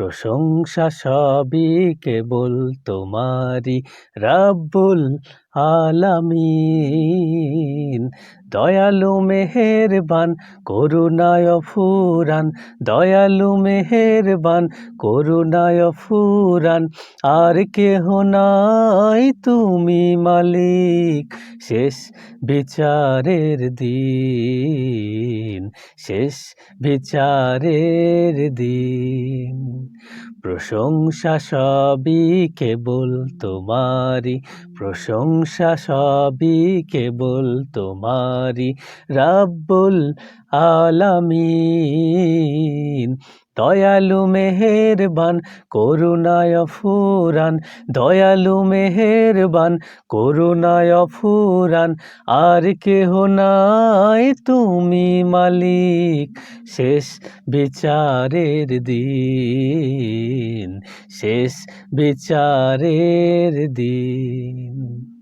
প্রশংসা সবই কেবল তোমারি রাব্বুল আলামিন। দয়ালু মেহেরবান, করুণায় ফুরান দয়ালু মেহেরবান, করুণায় ফুরান আর কেহ নাই তুমি মালিক, শেষ বিচারের দিন, শেষ বিচারের দিন। প্রশংসা সবই কেবল তোমারি প্রশংসা সবই কেবল তোমারি রাব্বুল আলামিন। দয়ালু মেহেরবান, করুণায় ফুরান দয়ালু মেহেরবান, করুণায় ফুরান আর কেহ নাই তুমি মালিক। শেষ বিচারের দিন, শেষ বিচারের দিন।